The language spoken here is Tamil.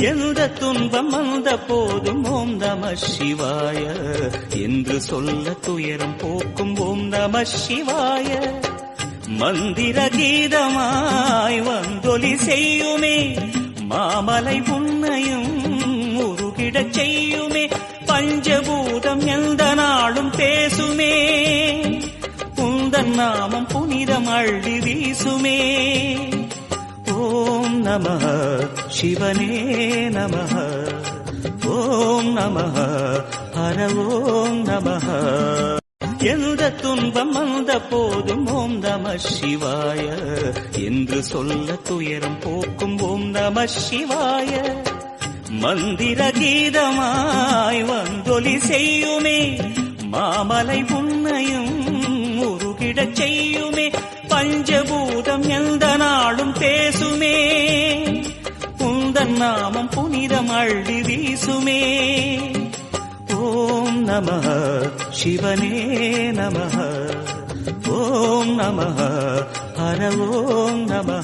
எந்த துன்பம் வந்த போதும் ஓம் நம சிவாய. என்று சொல்ல துயரம் போக்கும் ஓம் நம சிவாய. மந்திர கீதமாய் வந்தொலி செய்யுமே மாமலை புன்னையும் உருகிடச் செய்யுமே பஞ்சபூதம் எந்த நாளும் பேசுமே. உந்தன் நாமம் புனிதம் அள்ளி வீசுமே. நம சிவனே நம ஓம் நம ஹர ஓம் நம எந்த துன்பம் வந்த போதும் ஓம் நம சிவாய। என்று சொல்ல துயரம் போக்கும் ஓம் நம சிவாய। மந்திர கீதமாய் வந்தொலி செய்யுமே। மாமலை புன்னையும் உருகிடச் செய்யுமே। பஞ்சபூதம் எந்த நாளும் உந்தன் நாமம் புனிதம் அள்ளி வீசுமே. ஓம் நம சிவனே நம. ஓம் நம. ஹர ஓம் நம.